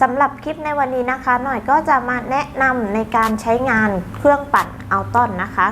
สำหรับคลิปในวันนี้นะคะ หน่อยก็จะมาแนะนำในการใช้งานเครื่องปั่นอัลตอนนะคะ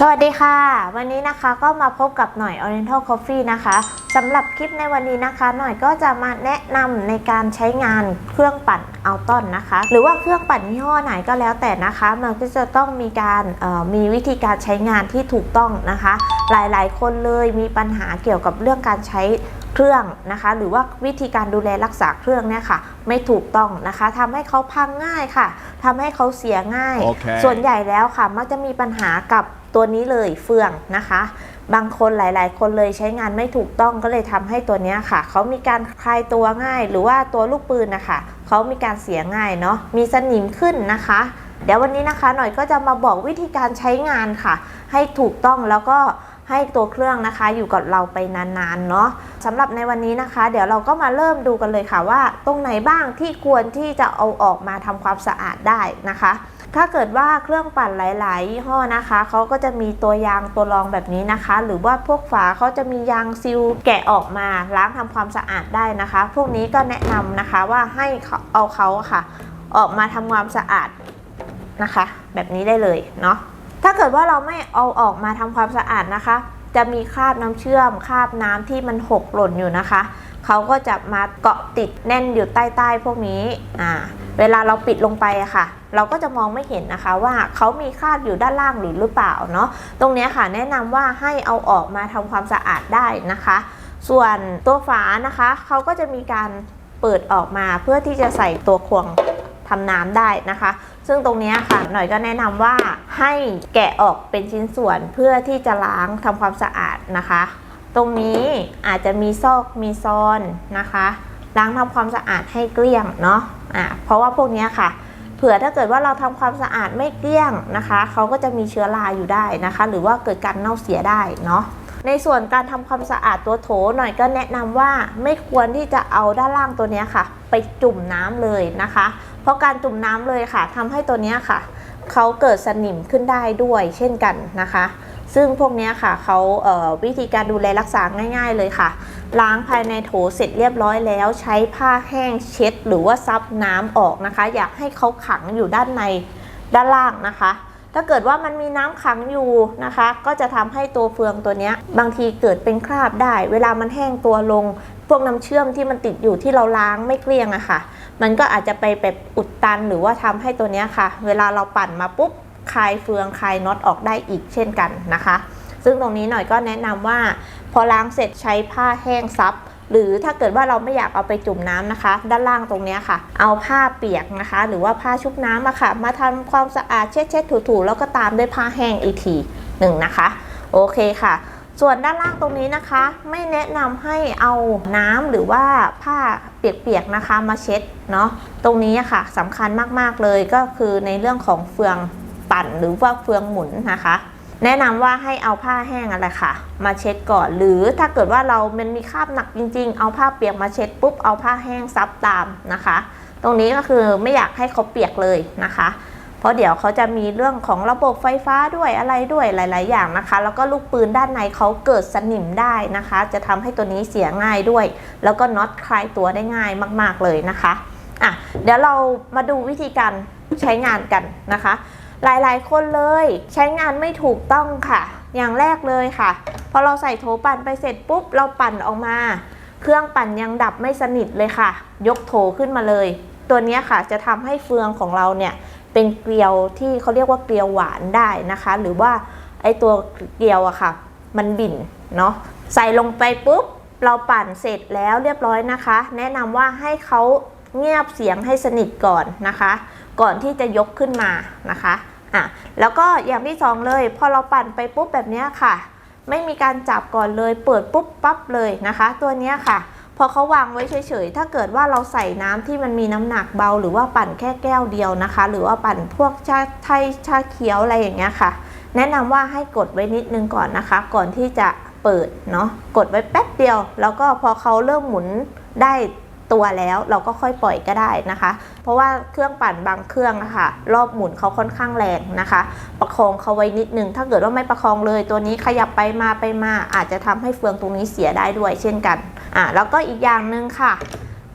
สวัสดีค่ะ วันนี้นะคะก็มาพบกับหน่อย Oriental Coffee นะคะสำหรับคลิปในวันนี้นะคะ หน่อยก็จะมาแนะนำในการใช้งานเครื่องปั่นอัลตอนนะคะ หรือว่าเครื่องปั่นยี่ห้อไหนก็แล้วแต่นะคะ มันก็จะต้องมีการเอ่อมีวิธีการใช้งานที่ถูกต้องนะคะ หลายๆ คนเลยมีปัญหาเกี่ยวกับเรื่องการใช้เครื่องนะคะ หรือว่าวิธีการดูแลรักษาเครื่องเนี่ยค่ะ ไม่ถูกต้องนะคะทำให้เขาพังง่ายค่ะทำให้เขาเสียง่ายโอเคส่วนใหญ่แล้วค่ะมักจะมีปัญหากับ ตัวนี้เลยเฟืองนะคะ บางคนหลาย ๆ คนเลยใช้งานไม่ถูกต้องก็เลยทำให้ตัวนี้ค่ะ เขามีการคลายตัวง่าย หรือว่าตัวลูกปืนนะคะเขามีการเสียง่ายเนาะมีสนิมขึ้นนะคะ เดี๋ยววันนี้นะคะหน่อยก็จะมาบอกวิธีการใช้งานค่ะ ให้ถูกต้องแล้วก็ให้ตัวเครื่องนะคะอยู่กับเราไปนานๆเนาะสำหรับในวันนี้นะคะ เดี๋ยวเราก็มาเริ่มดูกันเลยค่ะว่า ตรงไหนบ้างที่ควรที่จะเอาออกมาทำความสะอาดได้นะคะ ถ้าเกิดว่าเครื่องปั่นหลาย ๆ ยี่ห้อนะคะเขาก็จะมีตัวยางตัวรองแบบนี้นะคะ หรือว่าพวกฝาเขาจะมียางซิลแกะออกมาล้างทำความสะอาดได้นะคะ พวกนี้ก็แนะนำนะคะว่าให้เอาเขาค่ะ ออกมาทำความสะอาดนะคะ แบบนี้ได้เลยเนาะถ้าเกิดว่าเราไม่เอาออกมาทำความสะอาดนะคะ จะมีคราบน้ำเชื่อมคราบน้ำที่มันหกหล่นอยู่นะคะเขาก็จะมาเกาะติดแน่นอยู่ใต้ใต้ๆพวกนี้อ่า เวลาเราปิดลงไปอะค่ะ เราก็จะมองไม่เห็นนะคะว่าเขามีคราบอยู่ด้านล่างหรือหรือเปล่าเนาะตรงนี้ค่ะแนะนำว่าให้เอาออกมาทำความสะอาดได้นะคะ ส่วนตัวฝานะคะเขาก็จะมีการเปิดออกมาเพื่อที่จะใส่ตัวควงทำน้ำได้นะคะ ซึ่งตรงนี้ค่ะหน่อยก็แนะนำว่าให้แกะออกเป็นชิ้นส่วนเพื่อที่จะล้างทำความสะอาดนะคะ ตรงนี้อาจจะมีซอกมีซอนนะคะ ล้างทำความสะอาดให้เกลี้ยงเนาะอ่าเพราะว่าพวกนี้ค่ะ เผื่อถ้าเกิดว่าเราทำความสะอาดไม่เกลี้ยงนะคะเขาก็จะมีเชื้อราอยู่ได้นะคะ หรือว่าเกิดการเน่าเสียได้เนาะในส่วนการทำความสะอาดตัวโถหน่อยก็แนะนำว่าไม่ควรที่จะเอาด้านล่างตัวนี้ค่ะ ไปจุ่มน้ำเลยนะคะ เพราะการจุ่มน้ำเลยค่ะทำให้ตัวนี้ค่ะเขาเกิดสนิมขึ้นได้ด้วยเช่นกันนะคะ ซึ่งพวกนี้ค่ะเขาเวิธีการดูแลรักษาง่าย ๆ เลยค่ะ ล้างภายในโถเสร็จเรียบร้อยแล้ว ใช้ผ้าแห้งเช็ด หรือว่าซับน้ำออกนะคะ อยากให้เขาขังอยู่ด้านในด้านล่างนะคะ ถ้าเกิดว่ามันมีน้ำขังอยู่นะคะ ก็จะทำให้ตัวเฟืองตัวนี้บางทีเกิดเป็นคราบได้ เวลามันแห้งตัวลง พวกน้ำเชื่อมที่มันติดอยู่ที่เราล้างไม่เกลี้ยงอะค่ะ มันก็อาจจะไปแบบอุดตันหรือว่าทำให้ตัวนี้ค่ะ เวลาเราปั่นมาปุ๊บ คลายเฟืองคลายน็อตออกได้อีกเช่นกันนะคะ ซึ่งตรงนี้หน่อยก็แนะนำว่า พอล้างเสร็จใช้ผ้าแห้งซับหรือถ้าเกิดว่าเราไม่อยากเอาไปจุ่มน้ำนะคะ ด้านล่างตรงนี้ค่ะ เอาผ้าเปียกนะคะ หรือว่าผ้าชุบน้ำอะค่ะ มาทำความสะอาดเช็ดเช็ดถูๆแล้วก็ตามด้วยผ้าแห้งอีกทีหนึ่งนะคะ โอเคค่ะ ส่วนด้านล่างตรงนี้นะคะ ไม่แนะนำให้เอาน้ำหรือว่าผ้าเปียกๆนะคะมาเช็ดเนาะตรงนี้ค่ะสำคัญมากๆเลยก็คือในเรื่องของเฟือง ปั่นหรือว่าเฟืองหมุนนะคะ แนะนำว่าให้เอาผ้าแห้งอะไรค่ะ มาเช็ดก่อน หรือถ้าเกิดว่าเรามันมีคราบหนักจริง ๆ เอาผ้าเปียกมาเช็ดปุ๊บเอาผ้าแห้งซับตามนะคะ ตรงนี้ก็คือไม่อยากให้เขาเปียกเลยนะคะ เพราะเดี๋ยวเขาจะมีเรื่องของระบบไฟฟ้าด้วยอะไรด้วยหลาย ๆ อย่างนะคะ แล้วก็ลูกปืนด้านในเขาเกิดสนิมได้นะคะ จะทำให้ตัวนี้เสียง่ายด้วย แล้วก็น็อตคลายตัวได้ง่ายมาก ๆเลยนะคะอะเดี๋ยวเรามาดูวิธีการใช้งานกันนะคะ หลายๆ คนเลย ใช้งานไม่ถูกต้องค่ะ อย่างแรกเลยค่ะ พอเราใส่โถปั่นไปเสร็จปุ๊บ เราปั่นออกมา เครื่องปั่นยังดับไม่สนิทเลยค่ะ ยกโถขึ้นมาเลย ตัวนี้ค่ะจะทำให้เฟืองของเราเนี่ยเป็นเกลียวที่เขาเรียกว่าเกลียวหวานได้นะคะ หรือว่าไอตัวเกลียวอะค่ะ มันบิ่นเนาะใส่ลงไปปุ๊บ เราปั่นเสร็จแล้วเรียบร้อยนะคะ แนะนำว่าให้เขาเงียบเสียงให้สนิทก่อนนะคะ ก่อนที่จะยกขึ้นมานะคะอะแล้วก็อย่างที่สองเลย พอเราปั่นไปปุ๊บแบบนี้ค่ะ ไม่มีการจับก่อนเลย เปิดปุ๊บปั๊บเลยนะคะ ตัวนี้ค่ะพอเขาวางไว้เฉยๆ ถ้าเกิดว่าเราใส่น้ำที่มันมีน้ำหนักเบา หรือว่าปั่นแค่แก้วเดียวนะคะ หรือว่าปั่นพวกชาไทยชาเขียวอะไรอย่างเงี้ยค่ะ แนะนำว่าให้กดไว้นิดนึงก่อนนะคะ ก่อนที่จะเปิดเนาะ กดไว้แป๊บเดียว แล้วก็พอเขาเริ่มหมุนได้ ตัวแล้ว เราก็ค่อยปล่อยก็ได้นะคะ เพราะว่าเครื่องปั่นบางเครื่องนะคะรอบหมุนเขาค่อนข้างแรงนะคะ ประคองเขาไว้นิดนึง ถ้าเกิดว่าไม่ประคองเลยตัวนี้ขยับไปมาไปมา อาจจะทำให้เฟืองตรงนี้เสียได้ด้วย เช่นกันอะแล้วก็อีกอย่างหนึ่งค่ะ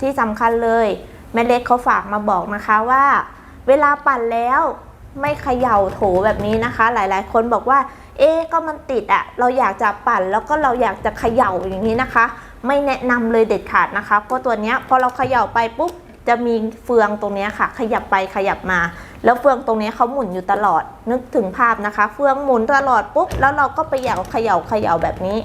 ที่สำคัญเลยแม่เล็กเขาฝากมาบอกนะคะว่า เวลาปั่นแล้วไม่เขย่าโถแบบนี้นะคะ หลายๆ คนบอกว่า เอ๊ก็มันติดอะเราอยากจะปั่นแล้วก็เราอยากจะเขย่าอย่างนี้นะคะ ไม่แนะนำเลยเด็ดขาดนะคะ เพราะตัวเนี้ยพอเราเขย่าไปปุ๊บจะมีเฟืองตรงนี้ค่ะ ขยับไปขยับมา แล้วเฟืองตรงนี้เขาหมุนอยู่ตลอดนึกถึงภาพนะคะ เฟืองหมุนตลอดปุ๊บแล้วเราก็ไปอยากเขย่าเขย่าแบบนี้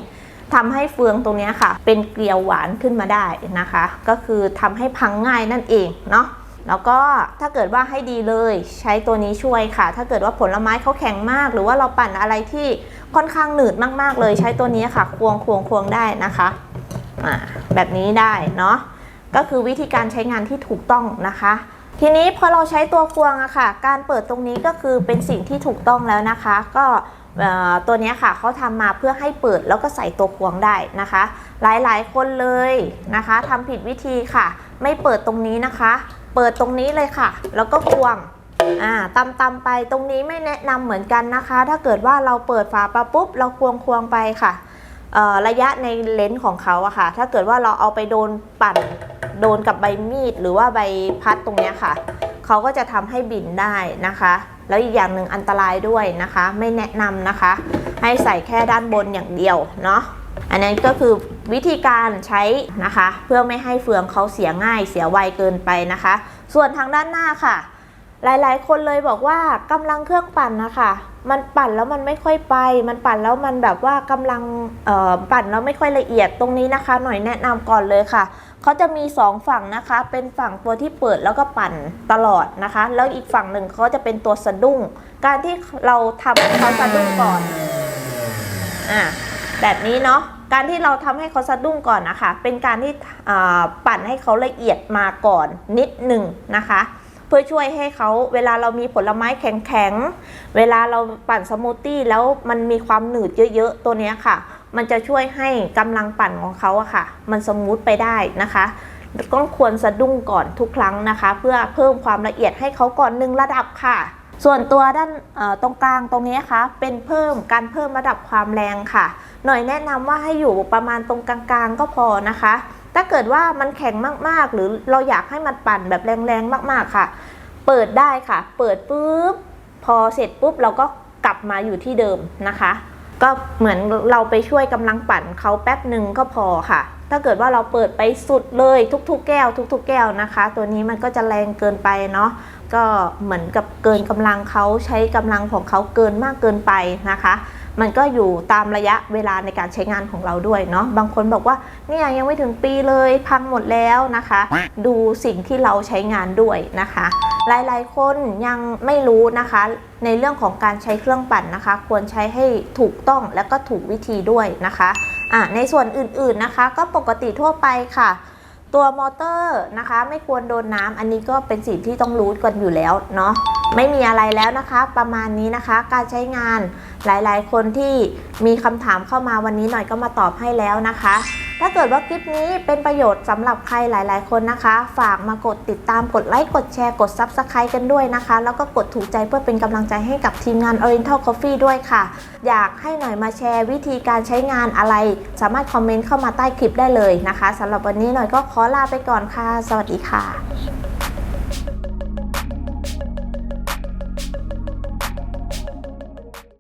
ทำให้เฟืองตรงนี้ค่ะ เป็นเกลียวหวานขึ้นมาได้นะคะ ก็คือทำให้พังง่ายนั่นเองเนาะแล้วก็ถ้าเกิดว่าให้ดีเลยใช้ตัวนี้ช่วยค่ะ ถ้าเกิดว่าผลไม้เขาแข็งมาก หรือว่าเราปั่นอะไรที่ค่อนข้างหนืดมากๆเลย ใช้ตัวนี้ค่ะ ควงควงควงได้นะคะ แบบนี้ได้เนาะก็คือวิธีการใช้งานที่ถูกต้องนะคะ ทีนี้พอเราใช้ตัวควงอะค่ะ การเปิดตรงนี้ก็คือเป็นสิ่งที่ถูกต้องแล้วนะคะ ก็ตัวนี้ค่ะเขาทำมาเพื่อให้เปิดแล้วก็ใส่ตัวควงได้นะคะ หลายๆ คนเลยนะคะทำผิดวิธีค่ะ ไม่เปิดตรงนี้นะคะ เปิดตรงนี้เลยค่ะ แล้วก็ควงอ่าตำตำไปตรงนี้ไม่แนะนำเหมือนกันนะคะ ถ้าเกิดว่าเราเปิดฝาปาปุ๊บ เราควงควงไปค่ะ ระยะในเลนส์ของเขาอะค่ะ ถ้าเกิดว่าเราเอาไปโดนปั่น โดนกับใบมีดหรือว่าใบพัดตรงเนี้ยค่ะ เขาก็จะทำให้บินได้นะคะ แล้วอีกอย่างหนึ่งอันตรายด้วยนะคะ ไม่แนะนำนะคะ ให้ใส่แค่ด้านบนอย่างเดียวเนาะ อันนั้นก็คือวิธีการใช้นะคะ เพื่อไม่ให้เฟืองเขาเสียง่ายเสียไวเกินไปนะคะ ส่วนทางด้านหน้าค่ะ หลายๆ คนเลยบอกว่ากำลังเครื่องปั่นนะคะมันปั่นแล้วมันไม่ค่อยไป มันปั่นแล้วมันแบบว่ากำลังปั่นแล้วไม่ค่อยละเอียดตรงนี้นะคะ หน่อยแนะนำก่อนเลยค่ะเขาจะมีสองฝั่งนะคะ เป็นฝั่งตัวที่เปิดแล้วก็ปั่นตลอดนะคะ แล้วอีกฝั่งหนึ่งเขาจะเป็นตัวสะดุ้ง การที่เราทำให้เขาสะดุ้งก่อนอะแบบนี้เนาะการที่เราทำให้เขาสะดุ้งก่อนนะคะ เป็นการที่ปั่นให้เขาละเอียดมาก่อนนิดหนึ่งนะคะ เพื่อช่วยให้เขาเวลาเรามีผลไม้แข็งๆ เวลาเราปั่นสมูทตี้แล้วมันมีความหนืดเยอะๆ ตัวนี้ค่ะ มันจะช่วยให้กำลังปั่นของเขาอะค่ะ มันสมูทไปได้นะคะต้องควรสะดุ้งก่อนทุกครั้งนะคะ เพื่อเพิ่มความละเอียดให้เขาก่อนหนึ่งระดับค่ะ ส่วนตัวด้านตรงกลางตรงนี้นะคะเป็นเพิ่มการเพิ่มระดับความแรงค่ะ หน่อยแนะนำว่าให้อยู่ประมาณตรงกลางๆ ก็พอนะคะ ถ้าเกิดว่ามันแข็งมากๆ หรือเราอยากให้มันปั่นแบบแรงๆ มากๆค่ะ เปิดได้ค่ะ เปิดปุ๊บพอเสร็จปุ๊บเราก็กลับมาอยู่ที่เดิมนะคะ ก็เหมือนเราไปช่วยกำลังปั่นเขาแป๊บหนึ่งก็พอค่ะ ถ้าเกิดว่าเราเปิดไปสุดเลยทุกๆ แก้ว ทุก ๆ แก้วนะคะ ตัวนี้มันก็จะแรงเกินไปเนาะก็เหมือนกับเกินกำลังเขาใช้กำลังของเขาเกินมากเกินไปนะคะ มันก็อยู่ตามระยะเวลาในการใช้งานของเราด้วยเนาะบางคนบอกว่าเนี่ยยังไม่ถึงปีเลยพังหมดแล้วนะคะ ดูสิ่งที่เราใช้งานด้วยนะคะ หลายๆ คนยังไม่รู้นะคะ ในเรื่องของการใช้เครื่องปั่นนะคะ ควรใช้ให้ถูกต้องและก็ถูกวิธีด้วยนะคะ อะในส่วนอื่นๆนะคะ ก็ปกติทั่วไปค่ะ ตัวมอเตอร์นะคะไม่ควรโดนน้ำอันนี้ก็เป็นสิ่งที่ต้องรู้กันอยู่แล้วเนาะไม่มีอะไรแล้วนะคะ ประมาณนี้นะคะ การใช้งานหลายๆ คนที่มีคำถามเข้ามาวันนี้หน่อยก็มาตอบให้แล้วนะคะ ถ้าเกิดว่าคลิปนี้เป็นประโยชน์สำหรับใครหลาย ๆ คนนะคะ ฝากมากดติดตามกดไลค์กดแชร์กด Subscribe กันด้วยนะคะ แล้วก็กดถูกใจเพื่อเป็นกำลังใจให้กับทีมงาน Oriental Coffee ด้วยค่ะ อยากให้หน่อยมาแชร์วิธีการใช้งานอะไร สามารถคอมเมนต์เข้ามาใต้คลิปได้เลยนะคะสำหรับวันนี้หน่อยก็ขอลาไปก่อนค่ะ สวัสดีค่ะ